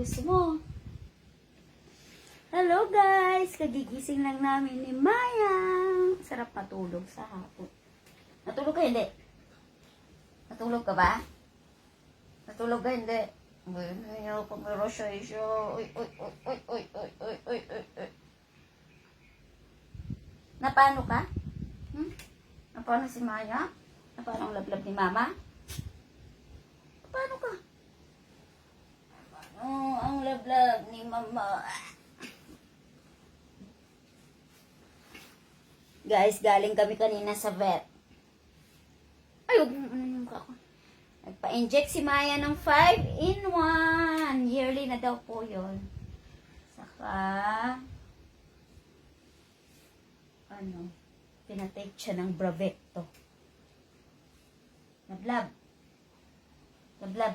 gusto mo? Hello guys! Kagigising lang namin ni Maya. Sarap matulog sa hapon. Natulog ka hindi? Natulog ka ba? Natulog ka hindi? Ko may rosacea. Uy, uy, uy, uy, uy, uy, uy, uy, uy, uy. Napano ka? Hmm? Napano si Maya? Napano ang lablab ni Mama? Paano ka? Paano ang Mama? Guys, galing kami kanina sa vet. Ay, huwag mo ano yung mukha ko. Nagpa-inject si Maya ng 5 in 1. Yearly na daw po yun. Saka, ano, pinatake siya ng Bravecto. Nablab. Nablab.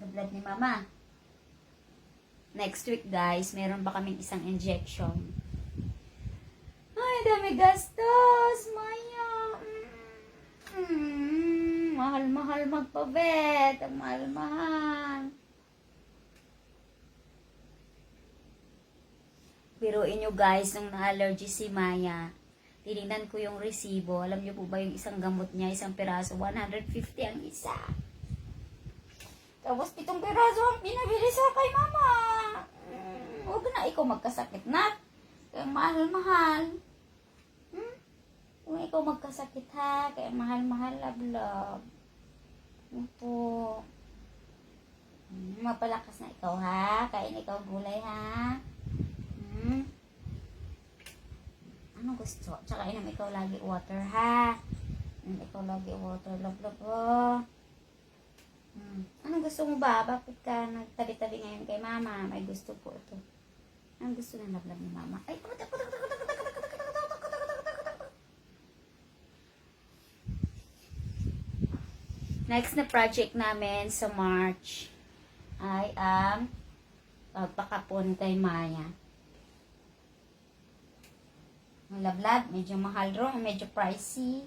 Nablab ni Mama. Next week, guys, meron pa kaming isang injection. Ay, dami gastos, Maya. Mm, mahal-mahal magpabet. Ang mahal-mahal. Biruin nyo guys, nung na-allergy si Maya, tinignan ko yung resibo. Alam nyo po ba yung isang gamot niya, isang piraso, 150 ang isa. Tapos pitong piraso ang pinabili sa kay mama. Mm, huwag na ikaw magkasakit na. Kaya mahal-mahal. Hmm? Kung ikaw magkasakit ha, kaya mahal-mahal love-love. Yun po. Hmm, mapalakas na ikaw ha. Kain ikaw gulay ha. Hmm? Ano gusto? Tsaka inom ikaw lagi water ha. Inom ikaw lagi water. Love, love, oh. Hmm. Anong gusto mo ba? Bakit ka nagtabi-tabi ngayon kay mama? May gusto po ito. Anong gusto ng love ni mama? Ay, takot, takot, takot, takot. Next na project namin sa March ay ang pagpakapon kay Maya. Ang lablab, medyo mahal ro, medyo pricey.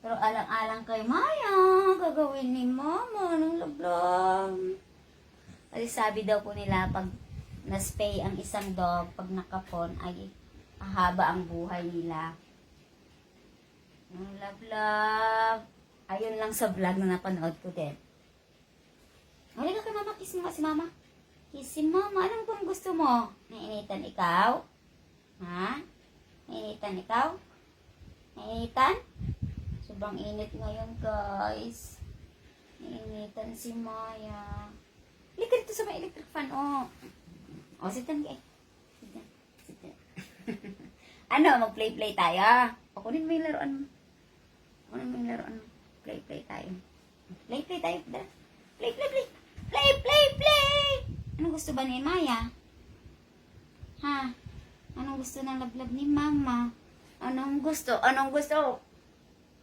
Pero alang-alang kay Maya, gagawin ni Mama ng lablab. Kasi sabi daw po nila, pag na-spay ang isang dog, pag nakapon, ay ahaba ang buhay nila. Ang lablab. Ayun lang sa vlog na napanood ko din. Halika kay mama, kiss mo nga si mama. Kiss si mama. Anong bang gusto mo? Nainitan ikaw? Ha? Nainitan ikaw? Nainitan? Sobrang init ngayon, guys. Nainitan si Maya. Halika dito sa may electric fan, oh. O, sit down, kay. Sit down. Sit down. ano, mag-play-play tayo? O, kunin mo yung laruan mo. Kunin mo yung laruan mo. Play-play tayo. Play-play tayo. Dala. Play, play, play. Play, play, play! Ano gusto ba ni Maya? Ha? Anong gusto ng lablab ni Mama? Anong gusto? Anong gusto?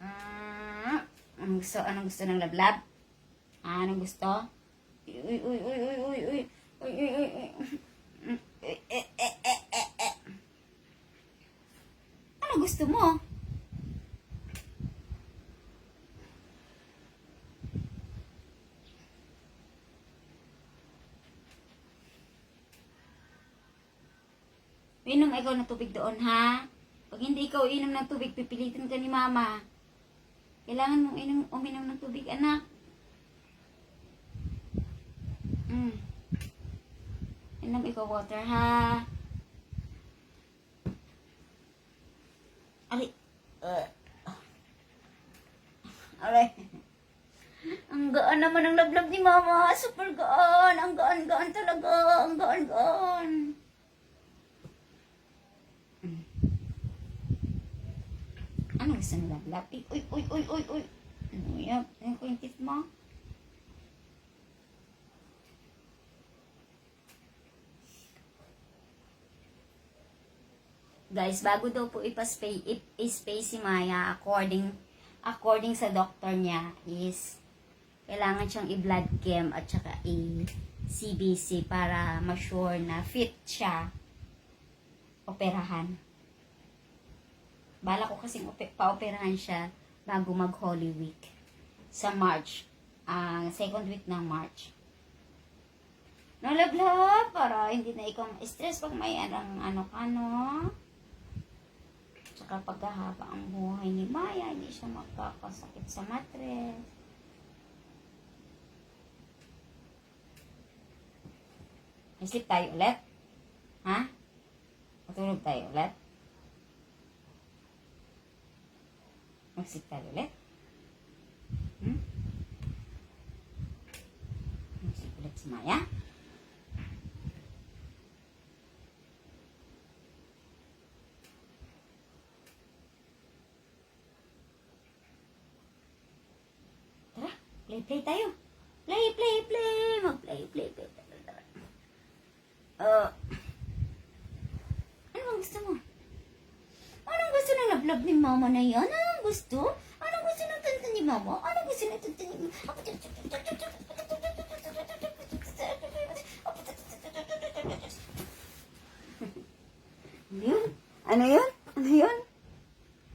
Ah, anong gusto? Anong gusto ng lablab? Ah, anong gusto? Uy, uy, uy, uy, uy, uy. Uy, uy, uy, uy. Ano gusto mo? Inom ikaw ng tubig doon, ha? Pag hindi ikaw inom ng tubig, pipilitin ka ni mama. Kailangan mong inom, uminom ng tubig, anak. Mm. Inom ikaw water, ha? Ali. Uh. Alay. Ang gaan naman ang lablab ni mama. Super gaan. Ang gaan-gaan talaga. Ang gaan-gaan. Ano gusto nila? Lapi? Uy, uy, uy, uy, uy. Ano yan? Ano yung teeth mo? Guys, bago daw po ipaspay, ipaspay si Maya, according, according sa doktor niya, is kailangan siyang i-blood chem at saka i-CBC para ma-sure na fit siya operahan. Bala ko kasing ope- pa-operahan siya bago mag Holy Week sa March, ah second week ng March. Nalaglab para hindi na ikaw stress pag may anong ano ka, no? Tsaka pagkahaba ang buhay ni Maya, hindi siya magkakasakit sa matres. Isip tayo ulit? Ha? Matulog tayo ulit? Hmm? Magsip ulit si Maya? Tara, play, play tayo. Play, play, play. Mag-play, play, play. Tara, tara. Uh, ano bang gusto mo? Anong gusto ng lablab ni mama na yan? Anong gusto? Anong gusto ng tanta ni mama? Anong gusto ng tanta ni mama? Ano yun? Ano yun?